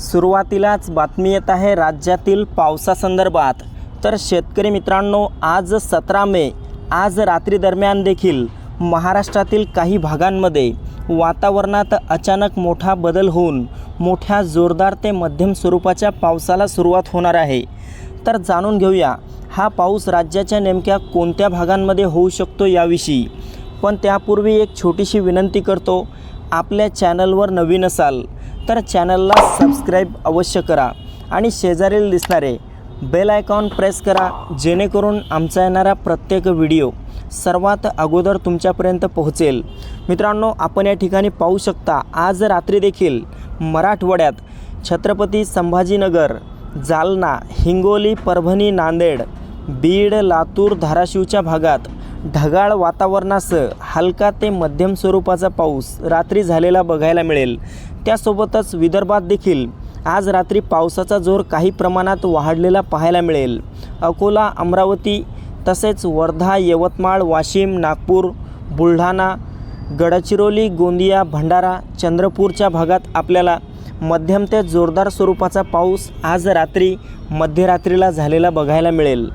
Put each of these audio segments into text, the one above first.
सुरुवातीलाच बातमी येत आहे राज्यातील पावसासंदर्भात. तर शेतकरी मित्रांनो आज सतरा मे आज रात्री दरम्यान देखील महाराष्ट्रातील काही भागांमध्ये वातावरणात अचानक मोठा बदल होऊन मोठ्या जोरदार ते मध्यम स्वरूपाच्या पावसाला सुरुवात होणार आहे. तर जाणून घेऊया हा पाऊस राज्याच्या नेमक्या कोणत्या भागांमध्ये होऊ शकतो याविषयी. पण त्यापूर्वी एक छोटीशी विनंती करतो आपल्या चॅनलवर नवीन असाल तर चॅनलला सबस्क्राईब अवश्य करा आणि शेजारील दिसणारे बेल आयकॉन प्रेस करा जेणेकरून आमचा येणारा प्रत्येक व्हिडिओ सर्वात अगोदर तुमच्यापर्यंत पोहोचेल. मित्रांनो आपण या ठिकाणी पाहू शकता आज रात्री देखील मराठवाड्यात छत्रपती संभाजीनगर जालना हिंगोली परभणी नांदेड बीड लातूर धाराशिवच्या भागात ढगाळ वातावरणासह हलका ते मध्यम स्वरूपाचा पाऊस रात्री झालेला बघायला मिळेल. त्यासोबतच विदर्भात देखील आज रात्री पावसाचा जोर काही प्रमाणात वाढलेला पाहायला मिळेल. अकोला अमरावती तसेच वर्धा यवतमाळ वाशिम नागपूर बुलढाणा गडचिरोली गोंदिया भंडारा चंद्रपूरच्या भागात आपल्याला मध्यम ते जोरदार स्वरूपाचा पाऊस आज रात्री मध्यरात्रीला झालेला बघायला मिळेल.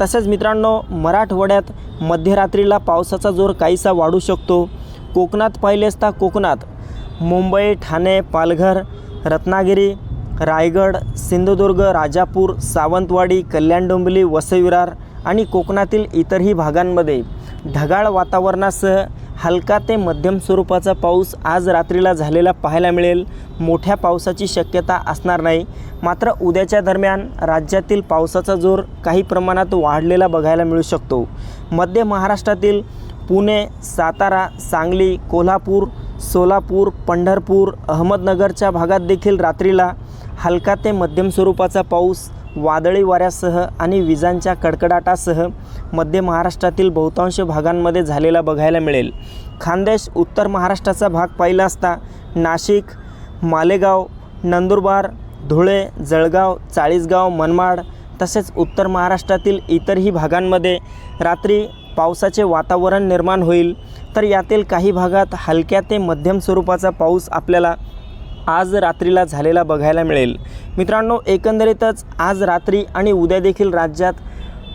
तसेच मित्रांनो मराठवाड्यात मध्यरात्रीला पावसाचा जोर काहीसा वाढू शकतो. कोकणात पाहिले असता कोकणात मुंबई ठाणे पालघर रत्नागिरी रायगड सिंधुदुर्ग राजापूर सावंतवाडी कल्याण डोंबिवली वसईविरार आणि कोकणातील इतरही भागांमध्ये ढगाळ वातावरणासह हलका ते मध्यम स्वरूपाचा पाऊस आज रात्रीला झालेला पाहायला मिळेल. मोठ्या पावसाची शक्यता असणार नाही. मात्र उद्याच्या दरम्यान राज्यातील पावसाचा जोर काही प्रमाणात वाढलेला बघायला मिळू शकतो. मध्य महाराष्ट्रातील पुणे सातारा सांगली कोल्हापूर सोलापूर पंढरपूर अहमदनगरच्या भागात देखील रात्रीला हलका ते मध्यम स्वरूपाचा पाऊस वादळी वाऱ्यासह आणि विजांच्या कडकडाटासह मध्य महाराष्ट्रातील बहुतांश भागांमध्ये झालेला बघायला मिळेल. खानदेश उत्तर महाराष्ट्राचा भाग पाहिला असता नाशिक मालेगाव नंदुरबार धुळे जळगाव चाळीसगाव मनमाड तसेच उत्तर महाराष्ट्रातील इतरही भागांमध्ये रात्री पावसाचे वातावरण निर्माण होईल. तर यातील काही भागात हलक्या ते मध्यम स्वरूपाचा पाऊस आपल्याला आज रात्रीला झालेला बघायला मिळेल. मित्रांनो एकंदरीतच आज रात्री आणि उद्या देखील राज्यात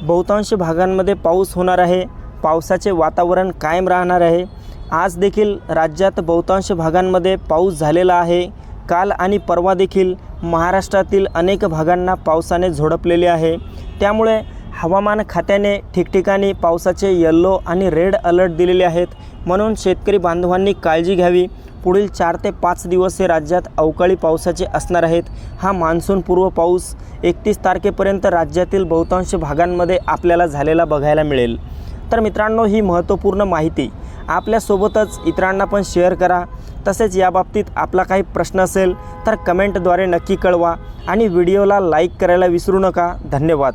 बहुतांश भागांमध्ये पाऊस होणार आहे. पावसाचे वातावरण कायम राहणार आहे. आज देखील राज्यात बहुतांश भागांमध्ये पाऊस झालेला आहे. काल आणि परवा देखील महाराष्ट्रातील अनेक भागांना पावसाने झोडपलेले आहे. त्यामुळे हवामान खात्याने ठिकठिकाणी पावसाचे येल्लो आणि रेड अलर्ट दिलेले आहेत. म्हणून शेतकरी बांधवांनी काळजी घ्यावी. पुढील चार ते पाच दिवस हे राज्यात अवकाळी पावसाचे असणार आहेत. हा मान्सूनपूर्व पाऊस एकतीस तारखेपर्यंत राज्यातील बहुतांश भागांमध्ये आपल्याला झालेला बघायला मिळेल. तर मित्रांनो ही महत्त्वपूर्ण माहिती आपल्यासोबतच इतरांना पण शेअर करा. तसेच याबाबतीत आपला काही प्रश्न असेल तर कमेंटद्वारे नक्की कळवा आणि व्हिडिओला लाईक करायला विसरू नका. धन्यवाद.